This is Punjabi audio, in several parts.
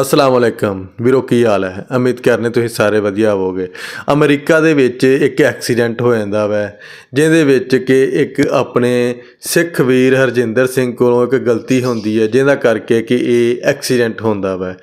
ਅਸਲਾਮ ਵਾਲੇਕਮ ਵੀਰੋ, ਕੀ ਹਾਲ ਹੈ? ਉਮੀਦ ਕਰਨੇ ਤੁਸੀਂ ਸਾਰੇ ਵਧੀਆ ਹੋਵੋਗੇ। ਅਮਰੀਕਾ ਦੇ ਵਿੱਚ ਇੱਕ ਐਕਸੀਡੈਂਟ ਹੋ ਜਾਂਦਾ ਵੈ, ਜਿਹਦੇ ਵਿੱਚ ਕਿ ਇੱਕ ਆਪਣੇ ਸਿੱਖ ਵੀਰ ਹਰਜਿੰਦਰ ਸਿੰਘ ਕੋਲੋਂ ਇੱਕ ਗਲਤੀ ਹੁੰਦੀ ਹੈ, ਜਿਹਦਾ ਕਰਕੇ ਕਿ ਇਹ ਐਕਸੀਡੈਂਟ ਹੁੰਦਾ ਵੈ।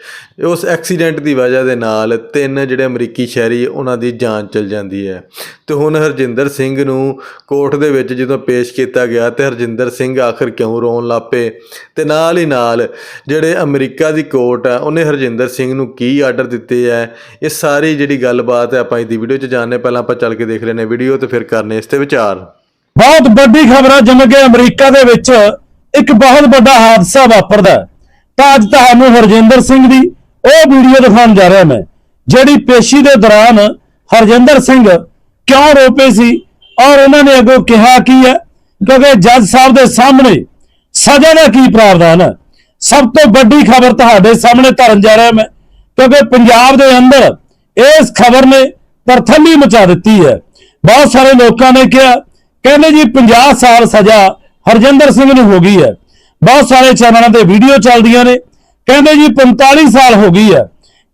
ਉਸ ਐਕਸੀਡੈਂਟ ਦੀ ਵਜ੍ਹਾ ਦੇ ਨਾਲ ਤਿੰਨ ਜਿਹੜੇ ਅਮਰੀਕੀ ਸ਼ਹਿਰੀ ਉਹਨਾਂ ਦੀ ਜਾਨ ਚਲ ਜਾਂਦੀ ਹੈ। ਤੇ ਹੁਣ ਹਰਜਿੰਦਰ ਸਿੰਘ ਨੂੰ ਕੋਰਟ ਦੇ ਵਿੱਚ ਜਦੋਂ ਪੇਸ਼ ਕੀਤਾ ਗਿਆ, ਤੇ ਹਰਜਿੰਦਰ ਸਿੰਘ ਆਖਰ ਕਿਉਂ ਰੋਣ ਲੱਪੇ ਤੇ ਨਾਲ ਹੀ ਨਾਲ ਜਿਹੜੇ ਅਮਰੀਕਾ ਦੀ ਕੋਰਟ ਹੈ ਉਹਨੇ ਹਰਜਿੰਦਰ ਸਿੰਘ ਨੂੰ ਕੀ ਆਰਡਰ ਦਿੱਤੇ ਹੈ ਇਹ ਸਾਰੀ ਜਿਹੜੀ ਗੱਲਬਾਤ ਹੈ ਆਪਾਂ ਇਸ ਦੀ ਵੀਡੀਓ 'ਚ ਜਾਣਨੇ ਪਹਿਲਾਂ ਆਪਾਂ ਚੱਲ ਕੇ ਦੇਖ ਲੈਨੇ ਵੀਡੀਓ ਤੇ ਫਿਰ ਕਰਨੇ ਇਸ ਤੇ ਵਿਚਾਰ। ਬਹੁਤ ਵੱਡੀ ਖਬਰ ਹੈ ਜਿਵੇਂ ਕਿ ਅਮਰੀਕਾ ਦੇ ਵਿੱਚ ਇੱਕ ਬਹੁਤ ਵੱਡਾ ਹਾਦਸਾ ਵਾਪਰਦਾ ਤਾਂ ਅੱਜ ਤੁਹਾਨੂੰ ਹਰਜਿੰਦਰ ਸਿੰਘ ਦੀ ਉਹ ਵੀਡੀਓ ਦਿਖਾਉਣ ਜਾ ਰਿਹਾ ਮੈਂ, ਜਿਹੜੀ ਪੇਸ਼ੀ ਦੇ ਦੌਰਾਨ ਹਰਜਿੰਦਰ ਸਿੰਘ ਕਿਉਂ ਰੋਪੇ ਸੀ ਔਰ ਉਹਨਾਂ ਨੇ ਅੱਗੋਂ ਕਿਹਾ ਕੀ ਹੈ? ਕਿਉਂਕਿ ਜੱਜ ਸਾਹਿਬ ਦੇ ਸਾਹਮਣੇ ਸਜ਼ਾ ਦਾ ਕੀ ਪ੍ਰਾਵਧਾਨ ਹੈ? ਸਭ ਤੋਂ ਵੱਡੀ ਖਬਰ ਤੁਹਾਡੇ ਸਾਹਮਣੇ ਧਰਨ ਜਾ ਰਿਹਾ ਮੈਂ, ਕਿਉਂਕਿ ਪੰਜਾਬ ਦੇ ਅੰਦਰ ਇਸ ਖਬਰ ਨੇ ਤਰਥੱਲੀ ਮਚਾ ਦਿੱਤੀ ਹੈ। ਬਹੁਤ ਸਾਰੇ ਲੋਕਾਂ ਨੇ ਕਿਹਾ, ਕਹਿੰਦੇ ਜੀ 50 ਸਾਲ ਸਜ਼ਾ ਹਰਜਿੰਦਰ ਸਿੰਘ ਨੂੰ ਹੋ ਗਈ ਹੈ। ਬਹੁਤ ਸਾਰੇ ਚੈਨਲਾਂ ਤੇ ਵੀਡੀਓ ਚੱਲਦੀਆਂ ਨੇ, ਕਹਿੰਦੇ ਜੀ 45 ਸਾਲ ਹੋ ਗਈ ਹੈ।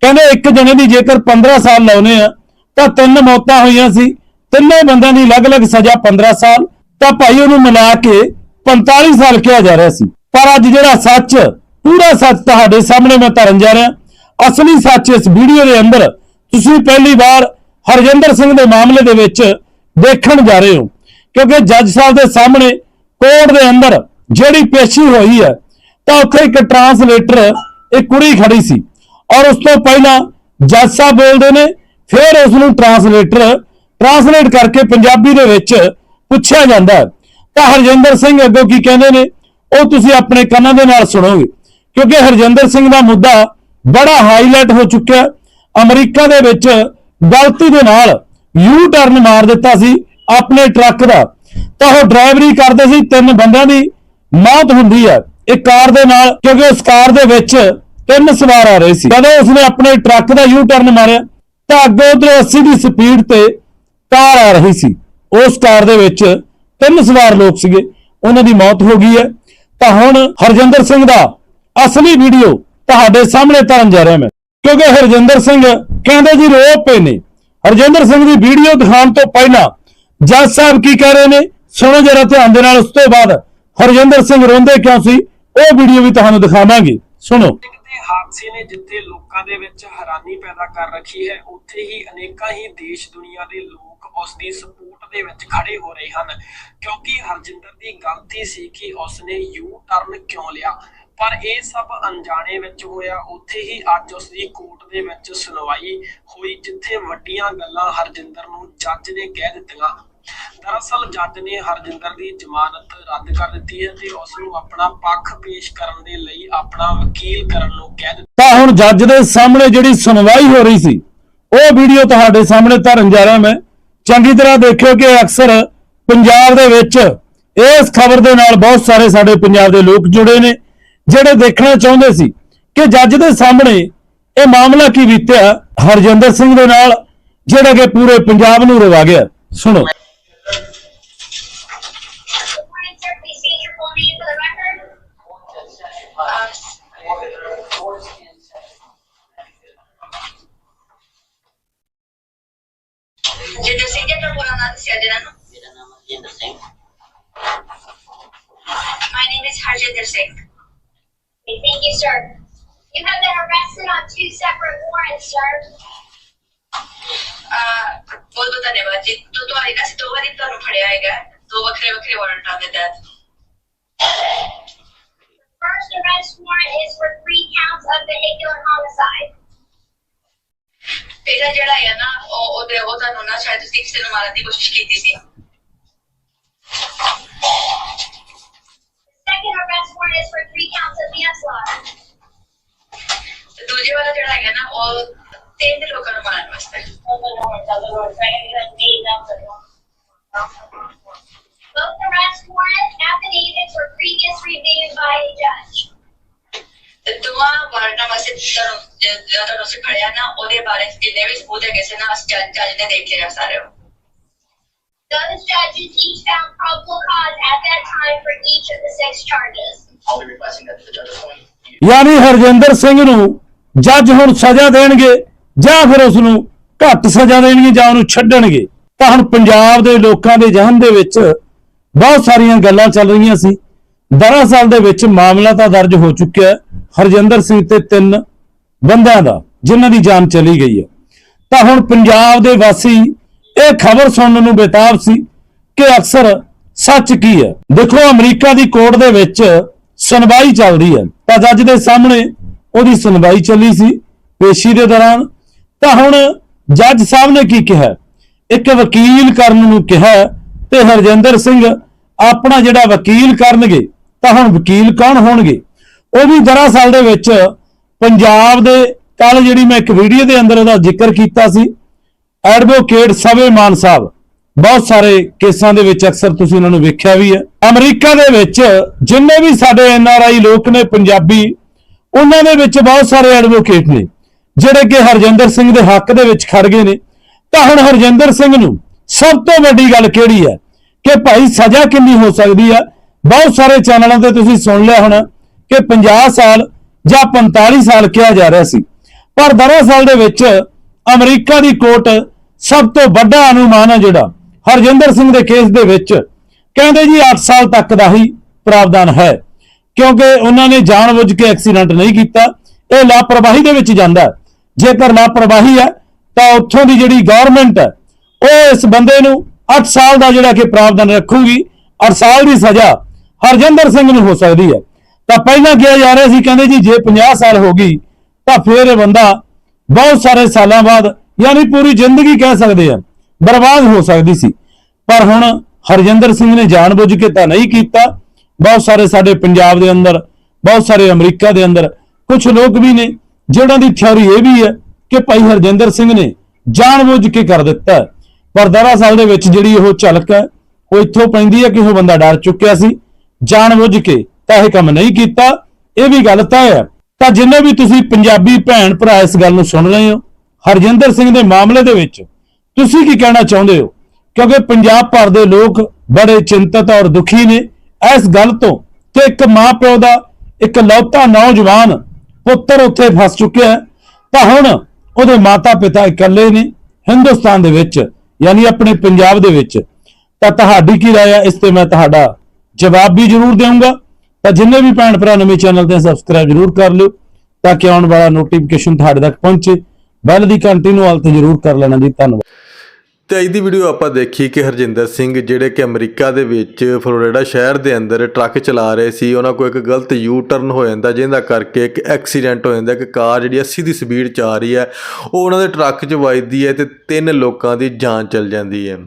ਕਹਿੰਦੇ ਇੱਕ ਜਣੇ ਦੀ ਜੇਕਰ 15 ਸਾਲ ਲਾਉਨੇ ਆ ਤਾਂ ਤਿੰਨ ਮੌਤਾਂ ਹੋਈਆਂ ਸੀ। ਤਿੰਨੇ ਬੰਦਿਆਂ ਦੀ ਅਲੱਗ-ਅਲੱਗ ਸਜ਼ਾ 15 ਸਾਲ, ਤਾਂ ਭਾਈ ਉਹਨੂੰ ਮਿਲਾ ਕੇ 45 ਸਾਲ ਕਿਹਾ ਜਾ ਰਿਹਾ ਸੀ। ਪਰ ਅੱਜ ਜਿਹੜਾ ਸੱਚ, ਪੂਰਾ ਸੱਚ ਤੁਹਾਡੇ ਸਾਹਮਣੇ ਮੈਂ ਧਰਨ ਜਾ ਰਿਹਾ। ਅਸਲੀ ਸੱਚ ਇਸ ਵੀਡੀਓ ਦੇ ਅੰਦਰ ਤੁਸੀਂ ਪਹਿਲੀ ਵਾਰ ਹਰਜਿੰਦਰ ਸਿੰਘ ਦੇ ਮਾਮਲੇ ਦੇ ਵਿੱਚ ਦੇਖਣ ਜਾ ਰਹੇ ਹੋ। ਕਿਉਂਕਿ ਜੱਜ ਸਾਹਿਬ ਦੇ ਸਾਹਮਣੇ ਕੋਰਟ ਦੇ ਅੰਦਰ ਜਿਹੜੀ ਪੇਸ਼ੀ ਹੋਈ ਹੈ, ਤਾਂ ਉੱਥੇ ਇੱਕ ਟਰਾਂਸਲੇਟਰ, ਇੱਕ ਕੁੜੀ ਖੜੀ ਸੀ। ਔਰ ਉਸ ਤੋਂ ਪਹਿਲਾਂ ਜੱਜ ਸਾਹਿਬ ਬੋਲਦੇ ਨੇ, ਫਿਰ ਉਸ ਨੂੰ ਟਰਾਂਸਲੇਟਰ ਟਰਾਂਸਲੇਟ ਕਰਕੇ ਪੰਜਾਬੀ ਦੇ ਵਿੱਚ ਪੁੱਛਿਆ ਜਾਂਦਾ ਹੈ। ਤਾਂ ਹਰਜਿੰਦਰ ਸਿੰਘ ਅੱਗੋਂ ਕੀ ਕਹਿੰਦੇ ਨੇ? ਉਹ ਤੁਸੀਂ ਆਪਣੇ ਕੰਨਾਂ ਦੇ ਨਾਲ ਸੁਣੋਗੇ। ਕਿਉਂਕਿ ਹਰਜਿੰਦਰ ਸਿੰਘ ਦਾ ਮੁੱਦਾ ਬੜਾ ਹਾਈਲਾਈਟ ਹੋ ਚੁੱਕਿਆ। ਅਮਰੀਕਾ ਦੇ ਵਿੱਚ ਗਲਤੀ ਦੇ ਨਾਲ ਯੂ ਟਰਨ ਮਾਰ ਦਿੱਤਾ ਸੀ ਆਪਣੇ ਟਰੱਕ ਦਾ। ਤਾਂ ਉਹ ਡਰਾਈਵਰੀ ਕਰਦੇ ਸੀ, ਤਿੰਨ ਬੰਦਿਆਂ ਦੀ ਮੌਤ ਹੁੰਦੀ ਹੈ ਇੱਕ ਕਾਰ ਦੇ ਨਾਲ, ਕਿਉਂਕਿ ਉਸ ਕਾਰ ਦੇ ਵਿੱਚ ਤਿੰਨ ਸਵਾਰ ਆ ਰਹੇ ਸੀ। ਜਦੋਂ ਉਸਨੇ ਆਪਣੇ ਟਰੱਕ ਦਾ ਯੂ ਟਰਨ ਮਾਰਿਆ, ਤਾਂ ਅੱਗੇ ਉਧਰ 80 ਦੀ ਸਪੀਡ ਤੇ ਕਾਰ ਆ ਰਹੀ ਸੀ। ਉਸ ਕਾਰ ਦੇ ਵਿੱਚ ਤਿੰਨ ਸਵਾਰ ਲੋਕ ਸੀਗੇ। ਉਹਨਾਂ ਦੀ ਮੌਤ ਹੋ ਗਈ ਹੈ। ਤਾਂ ਹੁਣ ਹਰਜਿੰਦਰ ਸਿੰਘ ਦਾ ਅਸਲੀ ਵੀਡੀਓ ਤੁਹਾਡੇ ਸਾਹਮਣੇ ਧਰਨ ਜਾ ਰਿਹਾ ਮੈਂ। ਕਿਉਂਕਿ ਹਰਜਿੰਦਰ ਸਿੰਘ ਕਹਿੰਦੇ ਜੀ ਰੋ ਪਏ ਨੇ। ਹਰਜਿੰਦਰ ਸਿੰਘ ਦੀ ਵੀਡੀਓ ਦਿਖਾਉਣ ਤੋਂ ਪਹਿਲਾਂ ਜੱਜ ਸਾਹਿਬ ਕੀ ਕਹਿ ਰਹੇ ਨੇ? ਸੁਣੋ ਜਰਾ ਧਿਆਨ ਦੇ ਨਾਲ, ਉਸ ਤੋਂ ਬਾਅਦ ਹਰਜਿੰਦਰ ਸਿੰਘ ਰੋਂਦੇ ਕਿਉਂ ਸੀ? ਉਹ ਵੀਡੀਓ ਵੀ ਤੁਹਾਨੂੰ ਦਿਖਾਵਾਂਗੇ। ਸੁਣੋ। ਕਿਤੇ ਹਾਦਸੇ ਨੇ ਜਿੱਥੇ ਲੋਕਾਂ ਦੇ ਵਿੱਚ ਹੈਰਾਨੀ ਪੈਦਾ ਕਰ ਰੱਖੀ ਹੈ, ਉੱਥੇ ਹੀ ਅਨੇਕਾਂ ਹੀ ਦੇਸ਼ ਦੁਨੀਆ ਦੇ ਲੋਕ ਉਸ ਦੀ ਸਪੋਰਟ ਦੇ ਵਿੱਚ ਖੜੇ ਹੋ ਰਹੇ ਹਨ। ਕਿਉਂਕਿ ਹਰਜਿੰਦਰ ਦੀ ਗਲਤੀ ਸੀ ਕਿ ਉਸਨੇ ਯੂ ਟਰਨ ਕਿਉਂ ਲਿਆ? ਪਰ ਇਹ ਸਭ ਅਣਜਾਣੇ ਵਿੱਚ ਹੋਇਆ। ਉੱਥੇ ਹੀ ਅੱਜ ਉਸ ਦੀ ਕੋਰਟ ਦੇ ਵਿੱਚ ਸੁਣਵਾਈ ਹੋਈ, ਜਿੱਥੇ ਵੱਡੀਆਂ ਗੱਲਾਂ ਹਰਜਿੰਦਰ ਨੂੰ ਜੱਜ ਨੇ ਕਹਿ ਦਿੱਤੀਆਂ। ਦਰਅਸਲ ਜੱਜ ਨੇ ਹਰਜਿੰਦਰ ਦੀ ਜ਼ਮਾਨਤ ਰੱਦ ਕਰ ਦਿੱਤੀ ਹੈ ਤੇ ਉਸ ਨੂੰ ਆਪਣਾ ਪੱਖ ਪੇਸ਼ ਕਰਨ ਦੇ ਲਈ ਆਪਣਾ ਵਕੀਲ ਕਰਨ ਨੂੰ ਕਹਿ ਦਿੱਤਾ। ਤਾਂ ਹੁਣ ਜੱਜ ਦੇ ਸਾਹਮਣੇ ਜਿਹੜੀ ਸੁਣਵਾਈ ਹੋ ਰਹੀ ਸੀ, ਉਹ ਵੀਡੀਓ ਤੁਹਾਡੇ ਸਾਹਮਣੇ ਧਰਨ ਜਾ ਰਿਹਾ ਮੈਂ। ਚੰਗੀ ਤਰ੍ਹਾਂ ਦੇਖਿਓ ਕਿ ਅਕਸਰ ਪੰਜਾਬ ਦੇ ਵਿੱਚ ਇਸ ਖਬਰ ਦੇ ਨਾਲ ਬਹੁਤ ਸਾਰੇ ਸਾਡੇ ਪੰਜਾਬ ਦੇ ਲੋਕ ਜੁੜੇ ਨੇ, ਜਿਹੜੇ ਦੇਖਣਾ ਚਾਹੁੰਦੇ ਸੀ ਕਿ ਜੱਜ ਦੇ ਸਾਹਮਣੇ ਇਹ ਮਾਮਲਾ ਕੀ ਬੀਤਿਆ, ਹਰਜਿੰਦਰ ਸਿੰਘ ਦੇ ਨਾਲ, ਜਿਹੜਾ ਕਿ ਪੂਰੇ ਪੰਜਾਬ ਨੂੰ ਰਵਾ ਗਿਆ। ਸੁਣੋ। ਜਿੰਦਰ ਸਿੰਘ ਜੀ ਦਾ ਪੂਰਾ ਨਾਮ ਦੱਸਿਆ ਜਰਾ ਨੂੰ ਮੇਰਾ ਨਾਮ Harjinder Singh My name is Harjinder Singh. Okay, thank you, sir. You have been arrested on two separate warrants, sir. Uh, ਬਹੁਤ ਬਹੁਤ ਧੰਨਵਾਦ ਜੀ ਤੋ ਤੁਹਾਡੇ ਨਾਲ ਅਸੀਂ ਦੋ ਵਾਰੀ ਤੁਹਾਨੂੰ ਫੜਿਆ ਹੈਗਾ ਦੋ ਵੱਖਰੇ ਵੱਖਰੇ ਵਾਰੰਟਾਂ ਦੇ ਤਹਿਤ First arrest warrant is for three counts of vehicular homicide. ਪਹਿਲਾ ਜਿਹੜਾ ਹੈ ਨਾ ਉਹ ਉਹਦੇ ਉਹ ਤੁਹਾਨੂੰ ਨਾ ਸ਼ਾਇਦ ਤੁਸੀਂ ਕਿਸੇ ਨੂੰ ਮਾਰਨ ਦੀ ਕੋਸ਼ਿਸ਼ ਕੀਤੀ ਸੀ Second arrest warrant is for three counts of manslaughter. ਤੇ ਦੂਜੇ ਵਾਲਾ ਜਿਹੜਾ ਹੈਗਾ ਨਾ ਉਹ ਤਿੰਨ ਲੋਕਾਂ ਨੂੰ ਮਾਰਨ ਵਾਸਤੇ Both arrest warrant affidavits were previously reviewed by a judge. ਤੇ ਵਾਸਤੇ ਤੁਹਾਨੂੰ ਜਿਹੜਾ ਤੁਹਾਨੂੰ ਅਸੀਂ ਫੜਿਆ ਨਾ ਉਹਦੇ ਬਾਰੇ ਜਿੰਨੇ ਵੀ ਸਬੂਤ ਹੈਗੇ ਸੀ ਨਾ ਅਸੀਂ ਜੱਜ ਜੱਜ ਨੇ ਦੇਖ ਲਿਆ ਸਾਰੇ। ਉਹ Those judges each found probable cause at that time for each of the six charges. I'll be requesting that the judge appoint you ਯਾਨੀ ਹਰਜਿੰਦਰ ਸਿੰਘ ਨੂੰ ਜੱਜ ਹੁਣ ਸਜ਼ਾ ਦੇਣਗੇ ਜਾਂ ਫਿਰ ਉਸ ਨੂੰ ਘੱਟ ਸਜ਼ਾ ਦੇਣਗੇ ਜਾਂ ਉਹਨੂੰ ਛੱਡਣਗੇ? ਤਾਂ ਹੁਣ ਪੰਜਾਬ ਦੇ ਲੋਕਾਂ ਦੇ ਜਹਨ ਦੇ ਵਿੱਚ ਬਹੁਤ ਸਾਰੀਆਂ ਗੱਲਾਂ ਚੱਲ ਰਹੀਆਂ ਸੀ। ਦਰਅਸਲ ਦੇ ਵਿੱਚ ਮਾਮਲਾ ਤਾਂ ਦਰਜ ਹੋ ਚੁੱਕਿਆ ਹੈ। ਹਰਜਿੰਦਰ ਸਿੰਘ ਤੇ ਤਿੰਨ ਬੰਦਿਆਂ ਦਾ, ਜਿਨ੍ਹਾਂ ਦੀ ਜਾਨ ਚਲੀ ਗਈ ਹੈ। ਤਾਂ ਹੁਣ ਪੰਜਾਬ ਦੇ ਵਾਸੀ ਇਹ ਖਬਰ ਸੁਣਨ ਨੂੰ ਬੇਤਾਬ ਸੀ ਕਿ ਅਕਸਰ ਸੱਚ ਕੀ ਹੈ। ਦੇਖੋ, ਅਮਰੀਕਾ ਦੀ ਕੋਰਟ ਦੇ ਵਿੱਚ ਸੁਣਵਾਈ ਚੱਲਦੀ ਹੈ। ਤਾਂ ਜੱਜ ਦੇ ਸਾਹਮਣੇ ਉਹਦੀ ਸੁਣਵਾਈ ਚੱਲੀ ਸੀ ਪੇਸ਼ੀ ਦੇ ਦੌਰਾਨ। ਤਾਂ ਹੁਣ ਜੱਜ ਸਾਹਿਬ ਨੇ ਕੀ ਕਿਹਾ? ਇੱਕ ਵਕੀਲ ਕਰਨ ਨੂੰ ਕਿਹਾ ਤੇ ਹਰਜਿੰਦਰ ਸਿੰਘ ਆਪਣਾ ਜਿਹੜਾ ਵਕੀਲ ਕਰਨਗੇ ਤਾਂ ਹੁਣ ਵਕੀਲ ਕੌਣ ਹੋਣਗੇ? ਉਹ ਵੀ ਦਰਅਸਲ ਦੇ ਵਿੱਚ ਪੰਜਾਬ ਦੇ ਕੱਲ ਜਿਹੜੀ ਮੈਂ ਇੱਕ ਵੀਡੀਓ ਦੇ ਅੰਦਰ ਉਹਦਾ ਜ਼ਿਕਰ ਕੀਤਾ ਸੀ, ਐਡਵੋਕੇਟ ਸਵੇ ਮਾਨ ਸਾਹਿਬ, ਬਹੁਤ ਸਾਰੇ ਕੇਸਾਂ ਦੇ ਵਿੱਚ ਅਕਸਰ ਤੁਸੀਂ ਉਹਨਾਂ ਨੂੰ ਵੇਖਿਆ ਵੀ ਹੈ। ਅਮਰੀਕਾ ਦੇ ਵਿੱਚ ਜਿੰਨੇ ਵੀ ਸਾਡੇ ਐਨ ਆਰ ਆਈ ਲੋਕ ਨੇ ਪੰਜਾਬੀ, ਉਹਨਾਂ ਦੇ ਵਿੱਚ ਬਹੁਤ ਸਾਰੇ ਐਡਵੋਕੇਟ ਨੇ, ਜਿਹੜੇ ਕਿ ਹਰਜਿੰਦਰ ਸਿੰਘ ਦੇ ਹੱਕ ਦੇ ਵਿੱਚ ਖੜ ਗਏ ਨੇ। ਤਾਂ ਹੁਣ ਹਰਜਿੰਦਰ ਸਿੰਘ ਨੂੰ ਸਭ ਤੋਂ ਵੱਡੀ ਗੱਲ ਕਿਹੜੀ ਹੈ? ਕਿ ਭਾਈ ਸਜ਼ਾ ਕਿੰਨੀ ਹੋ ਸਕਦੀ ਹੈ? ਬਹੁਤ ਸਾਰੇ ਚੈਨਲਾਂ ਤੇ ਤੁਸੀਂ ਸੁਣ ਲਿਆ ਹੋਣਾ ਕਿ 50 ਸਾਲ ਜਾਂ 45 ਸਾਲ ਕਿਹਾ ਜਾ ਰਿਹਾ ਸੀ। ਪਰ ਦਰਅਸਲ ਦੇ ਵਿੱਚ ਅਮਰੀਕਾ ਦੀ ਕੋਰਟ ਸਭ ਤੋਂ ਵੱਡਾ ਅਨੁਮਾਨ ਹੈ ਜਿਹੜਾ, ਹਰਜਿੰਦਰ ਸਿੰਘ ਦੇ ਕੇਸ ਦੇ ਵਿੱਚ ਕਹਿੰਦੇ ਜੀ 8 ਸਾਲ ਤੱਕ ਦਾ ਹੀ ਪ੍ਰਾਵਧਾਨ ਹੈ, ਕਿਉਂਕਿ ਉਹਨਾਂ ਨੇ ਜਾਣਬੁੱਝ ਕੇ ਐਕਸੀਡੈਂਟ ਨਹੀਂ ਕੀਤਾ, ਇਹ ਲਾਪਰਵਾਹੀ ਦੇ ਵਿੱਚ ਜਾਂਦਾ ਜੇਕਰ ਲਾਪਰਵਾਹੀ ਹੈ, ਤਾਂ ਉੱਥੋਂ ਦੀ ਜਿਹੜੀ ਗਵਰਨਮੈਂਟ ਹੈ, ਉਹ ਇਸ ਬੰਦੇ ਨੂੰ 8 ਸਾਲ ਦਾ ਜਿਹੜਾ ਕਿ ਪ੍ਰਾਵਧਾਨ ਰੱਖੂਗੀ 8 ਸਾਲ ਦੀ ਸਜ਼ਾ ਹਰਜਿੰਦਰ ਸਿੰਘ ਨੂੰ ਹੋ ਸਕਦੀ ਹੈ। ਤਾਂ ਪਹਿਲਾਂ ਕਿਹਾ ਜਾ ਰਿਹਾ ਸੀ, ਕਹਿੰਦੇ ਜੀ, ਜੇ 50 ਸਾਲ ਹੋ ਗਈ, ਤਾਂ ਫਿਰ ਇਹ ਬੰਦਾ ਬਹੁਤ ਸਾਰੇ ਸਾਲਾਂ ਬਾਅਦ ਯਾਨੀ ਪੂਰੀ ਜ਼ਿੰਦਗੀ ਕਹਿ ਸਕਦੇ ਆ, ਬਰਬਾਦ ਹੋ ਸਕਦੀ ਸੀ। ਪਰ ਹੁਣ ਹਰਜਿੰਦਰ ਸਿੰਘ ਨੇ ਜਾਣਬੁੱਝ ਕੇ ਤਾਂ ਨਹੀਂ ਕੀਤਾ। ਬਹੁਤ ਸਾਰੇ ਸਾਡੇ ਪੰਜਾਬ ਦੇ ਅੰਦਰ, ਬਹੁਤ ਸਾਰੇ ਅਮਰੀਕਾ ਦੇ ਅੰਦਰ ਕੁਝ ਲੋਕ ਵੀ ਨੇ ਜਿਹੜਾਂ ਦੀ ਥਿਉਰੀ ਇਹ ਵੀ ਹੈ ਕਿ ਭਾਈ ਹਰਜਿੰਦਰ ਸਿੰਘ ਨੇ ਜਾਣਬੁੱਝ ਕੇ ਕਰ ਦਿੱਤਾ ਹੈ। ਪਰ ਦਰਅਸਲ ਦੇ ਵਿੱਚ ਜਿਹੜੀ ਉਹ ਝਲਕ ਹੈ, ਉਹ ਇੱਥੋਂ ਪੈਂਦੀ ਹੈ ਕਿ ਉਹ ਬੰਦਾ ਡਰ ਚੁੱਕਿਆ ਸੀ। ਜਾਣਬੁੱਝ ਕੇ ਤਾਂ ਇਹ ਕੰਮ ਨਹੀਂ ਕੀਤਾ, ਇਹ ਵੀ ਗੱਲ ਤੈਅ ਹੈ। ਤਾਂ ਜਿੰਨੇ ਵੀ ਤੁਸੀਂ ਪੰਜਾਬੀ ਭੈਣ ਭਰਾ ਇਸ ਗੱਲ ਨੂੰ ਸੁਣ ਰਹੇ ਹੋ, ਹਰਜਿੰਦਰ ਸਿੰਘ ਦੇ ਮਾਮਲੇ ਦੇ ਵਿੱਚ, ਤੁਸੀਂ ਕੀ ਕਹਿਣਾ ਚਾਹੁੰਦੇ ਹੋ? ਕਿਉਂਕਿ ਪੰਜਾਬ ਭਰ ਦੇ ਲੋਕ ਬੜੇ ਚਿੰਤਤ ਔਰ ਦੁਖੀ ਨੇ। ਇਸ ਗੱਲ ਤੋਂ ਕਿ ਇੱਕ ਮਾਂ ਪਿਓ ਦਾ ਇੱਕ ਲੌਤਾ ਨੌਜਵਾਨ ਪੁੱਤਰ ਉੱਥੇ ਫਸ ਚੁੱਕਿਆ ਹੈ। ਤਾਂ ਹੁਣ ਉਹਦੇ ਮਾਤਾ ਪਿਤਾ ਇਕੱਲੇ ਨੇ ਹਿੰਦੁਸਤਾਨ ਦੇ ਵਿੱਚ, ਯਾਨੀ ਆਪਣੇ ਪੰਜਾਬ ਦੇ ਵਿੱਚ। ਤਾਂ ਤੁਹਾਡੀ ਕੀ ਰਾਏ ਹੈ? ਇਸ ਤੇ ਮੈਂ ਤੁਹਾਡਾ ਜਵਾਬ ਵੀ ਜ਼ਰੂਰ ਦੇਵਾਂਗਾ ਤਾਂ ਜਿੰਨੇ ਵੀ ਭੈਣ ਭਰਾ ਨਵੇਂ ਚੈਨਲ ਤੇ ਸਬਸਕ੍ਰਾਈਬ ਜ਼ਰੂਰ ਕਰ ਲਿਓ, ਤਾਂ ਕਿ ਆਉਣ ਵਾਲਾ ਨੋਟੀਫਿਕੇਸ਼ਨ ਤੁਹਾਡੇ ਤੱਕ ਪਹੁੰਚੇ, ਬੈਲ ਦੀ ਘੰਟੀ ਨੂੰ ਹਾਲ ਤੇ ਜ਼ਰੂਰ ਕਰ ਲੈਣਾ ਜੀ, ਧੰਨਵਾਦ। ਤੇ ਅੱਜ ਦੀ ਵੀਡੀਓ ਆਪਾਂ ਦੇਖੀ ਕਿ ਹਰਜਿੰਦਰ ਸਿੰਘ, ਜਿਹੜੇ ਕਿ ਅਮਰੀਕਾ ਦੇ ਵਿੱਚ ਫਲੋਰੀਡਾ ਸ਼ਹਿਰ ਦੇ ਅੰਦਰ ਟਰੱਕ ਚਲਾ ਰਹੇ ਸੀ, ਉਹਨਾਂ ਕੋਲ ਇੱਕ ਗਲਤ ਯੂ ਟਰਨ ਹੋ ਜਾਂਦਾ, ਜਿਹਦਾ ਕਰਕੇ ਇੱਕ ਐਕਸੀਡੈਂਟ ਹੋ ਜਾਂਦਾ, ਇੱਕ ਕਾਰ ਜਿਹੜੀ 80 ਦੀ ਸਪੀਡ 'ਚ ਆ ਰਹੀ ਹੈ, ਉਹ ਉਹਨਾਂ ਦੇ ਟਰੱਕ 'ਚ ਵੱਜਦੀ ਹੈ ਤੇ ਤਿੰਨ ਲੋਕਾਂ ਦੀ ਜਾਨ ਚਲ ਜਾਂਦੀ ਹੈ।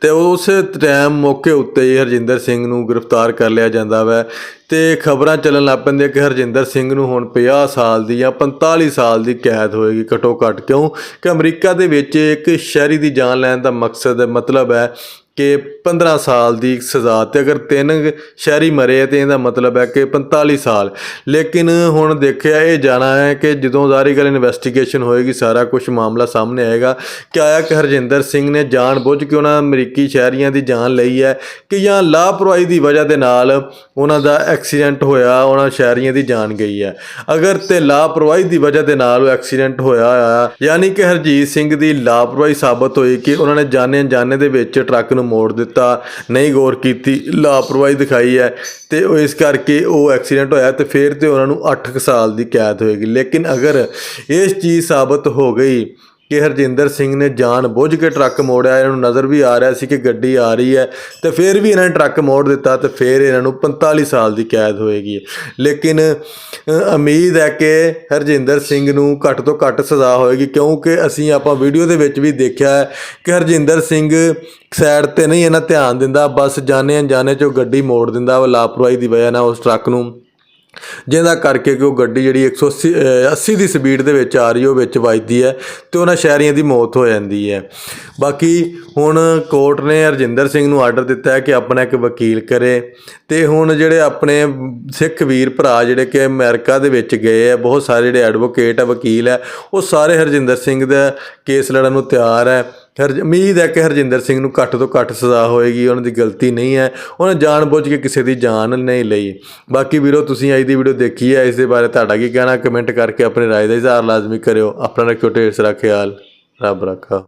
ਤੇ ਉਸ ਟਾਈਮ ਮੌਕੇ ਉੱਤੇ ਹੀ ਹਰਜਿੰਦਰ ਸਿੰਘ ਨੂੰ ਗ੍ਰਿਫਤਾਰ ਕਰ ਲਿਆ ਜਾਂਦਾ ਵੈ। ਤੇ ਖਬਰਾਂ ਚੱਲਣ ਲੱਗ ਪੈਂਦੀਆਂ ਕਿ ਹਰਜਿੰਦਰ ਸਿੰਘ ਨੂੰ ਹੁਣ 50 ਸਾਲ ਦੀ ਜਾਂ 45 ਸਾਲ ਦੀ ਕੈਦ ਹੋਏਗੀ। ਘਟੋ ਘੱਟ ਕਿਉਂ? ਕਿ ਅਮਰੀਕਾ ਦੇ ਵਿੱਚ ਇੱਕ ਸ਼ਹਿਰੀ ਦੀ ਜਾਨ ਲੈਣ ਦਾ ਮਕਸਦ, ਮਤਲਬ ਹੈ ਕਿ 15 ਸਾਲ ਦੀ ਸਜ਼ਾ ਤੇ ਅਗਰ ਤਿੰਨ ਸ਼ਹਿਰੀ ਮਰੇ ਆ ਤੇ ਇਹਦਾ ਮਤਲਬ ਹੈ ਕਿ 45 ਸਾਲ। ਲੇਕਿਨ ਹੁਣ ਦੇਖਿਆ ਇਹ ਜਾਣਾ ਹੈ ਕਿ ਜਦੋਂ ਸਾਰੀ ਗੱਲ ਇਨਵੈਸਟੀਗੇਸ਼ਨ ਹੋਏਗੀ, ਸਾਰਾ ਕੁਝ ਮਾਮਲਾ ਸਾਹਮਣੇ ਆਏਗਾ। ਕਿ ਆਇਆ ਕਿ ਹਰਜਿੰਦਰ ਸਿੰਘ ਨੇ ਜਾਣ ਬੁੱਝ ਕੇ ਉਹਨਾਂ ਅਮਰੀਕੀ ਸ਼ਹਿਰੀਆਂ ਦੀ ਜਾਨ ਲਈ ਹੈ ਕਿ ਜਾਂ ਲਾਪਰਵਾਹੀ ਦੀ ਵਜ੍ਹਾ ਦੇ ਨਾਲ ਉਹਨਾਂ ਦਾ ਐਕਸੀਡੈਂਟ ਹੋਇਆ, ਉਹਨਾਂ ਸ਼ਹਿਰੀਆਂ ਦੀ ਜਾਨ ਗਈ ਹੈ। ਅਗਰ ਤੇ ਲਾਪਰਵਾਹੀ ਦੀ ਵਜ੍ਹਾ ਦੇ ਨਾਲ ਉਹ ਐਕਸੀਡੈਂਟ ਹੋਇਆ ਆ, ਯਾਨੀ ਕਿ ਹਰਜੀਤ ਸਿੰਘ ਦੀ ਲਾਪਰਵਾਹੀ ਸਾਬਤ ਹੋਈ ਕਿ ਉਹਨਾਂ ਨੇ ਜਾਣੇ ਅਣਜਾਣੇ ਦੇ ਵਿੱਚ ਟਰੱਕ ਨੂੰ ਮੋੜ ਦਿੱਤਾ, ਨਹੀਂ ਗੌਰ ਕੀਤੀ, ਲਾਪਰਵਾਹੀ ਦਿਖਾਈ ਹੈ ਤੇ ਉਹ ਇਸ ਕਰਕੇ ਉਹ ਐਕਸੀਡੈਂਟ ਹੋਇਆ ਤੇ ਫਿਰ ਤੇ ਉਹਨਾਂ ਨੂੰ 8 ਸਾਲ ਦੀ ਕੈਦ ਹੋਏਗੀ। ਲੇਕਿਨ ਅਗਰ ਇਸ ਚੀਜ਼ ਸਾਬਤ ਹੋ ਗਈ ਕਿ ਹਰਜਿੰਦਰ ਸਿੰਘ ਨੇ ਜਾਣ ਬੁੱਝ ਕੇ ਟਰੱਕ ਮੋੜਿਆ, ਇਹਨਾਂ ਨੂੰ ਨਜ਼ਰ ਵੀ ਆ ਰਿਹਾ ਸੀ ਕਿ ਗੱਡੀ ਆ ਰਹੀ ਹੈ ਤੇ ਫਿਰ ਵੀ ਇਹਨਾਂ ਨੇ ਟਰੱਕ ਮੋੜ ਦਿੱਤਾ ਤੇ ਫਿਰ ਇਹਨਾਂ ਨੂੰ 45 ਸਾਲ ਦੀ ਕੈਦ ਹੋਏਗੀ। ਲੇਕਿਨ ਉਮੀਦ ਹੈ ਕਿ ਹਰਜਿੰਦਰ ਸਿੰਘ ਨੂੰ ਘੱਟ ਤੋਂ ਘੱਟ ਸਜ਼ਾ ਹੋਏਗੀ, ਕਿਉਂਕਿ ਅਸੀਂ ਆਪਾਂ ਵੀਡੀਓ ਦੇ ਵਿੱਚ ਵੀ ਦੇਖਿਆ ਹੈ ਕਿ ਹਰਜਿੰਦਰ ਸਿੰਘ ਸਾਈਡ ਤੇ ਨਹੀਂ ਇਹਨਾਂ ਧਿਆਨ ਦਿੰਦਾ, ਬਸ ਜਾਣੇ ਅਣਜਾਣੇ ਚੋਂ ਗੱਡੀ ਮੋੜ ਦਿੰਦਾ ਵਾ ਲਾਪਰਵਾਹੀ ਦੀ ਵਜ੍ਹਾ ਨਾਲ ਉਸ ਟਰੱਕ ਨੂੰ ਜਿਹਦਾ ਕਰਕੇ ਕਿ ਉਹ ਗੱਡੀ ਜਿਹੜੀ 180 ਅਹ 80 ਦੀ ਸਪੀਡ ਦੇ ਵਿੱਚ ਆ ਰਹੀ ਉਹ ਵਿੱਚ ਵੱਜਦੀ ਹੈ ਤੇ ਉਹਨਾਂ ਸ਼ਹਿਰੀਆਂ ਦੀ ਮੌਤ ਹੋ ਜਾਂਦੀ ਹੈ। ਬਾਕੀ ਹੁਣ ਕੋਰਟ ਨੇ ਹਰਜਿੰਦਰ ਸਿੰਘ ਨੂੰ ਆਰਡਰ ਦਿੱਤਾ ਹੈ ਕਿ ਆਪਣਾ ਇੱਕ ਵਕੀਲ ਕਰੇ ਤੇ ਹੁਣ ਜਿਹੜੇ ਆਪਣੇ ਸਿੱਖ ਵੀਰ ਭਰਾ ਜਿਹੜੇ ਕਿ ਅਮਰੀਕਾ ਦੇ ਵਿੱਚ ਗਏ ਆ ਬਹੁਤ ਸਾਰੇ ਜਿਹੜੇ ਐਡਵੋਕੇਟ ਆ ਵਕੀਲ ਹੈ, ਉਹ ਸਾਰੇ ਹਰਜਿੰਦਰ ਸਿੰਘ ਦਾ ਕੇਸ ਲੜਨ ਨੂੰ ਤਿਆਰ ਹੈ। ਹਰ ਉਮੀਦ ਹੈ ਕਿ ਹਰਜਿੰਦਰ ਸਿੰਘ ਨੂੰ ਘੱਟ ਤੋਂ ਘੱਟ ਸਜ਼ਾ ਹੋਏਗੀ, ਉਹਨਾਂ ਦੀ ਗਲਤੀ ਨਹੀਂ ਹੈ। ਉਹਨੇ ਜਾਣਬੁੱਝ ਕੇ ਕਿਸੇ ਦੀ ਜਾਨ ਨਹੀਂ ਲਈ। ਬਾਕੀ ਵੀਰੋ, ਤੁਸੀਂ ਅੱਜ ਦੀ ਵੀਡੀਓ ਦੇਖੀ ਹੈ, ਇਸ ਦੇ ਬਾਰੇ ਤੁਹਾਡਾ ਕੀ ਕਹਿਣਾ? ਕਮੈਂਟ ਕਰਕੇ ਆਪਣੀ ਰਾਏ ਦਾ ਇਜ਼ਹਾਰ ਲਾਜ਼ਮੀ ਕਰਿਓ। ਆਪਣਾ ਰੱਖਿਓ ਢੇਰ ਸਾਰਾ ਖਿਆਲ। ਰੱਬ ਰੱਖਾ।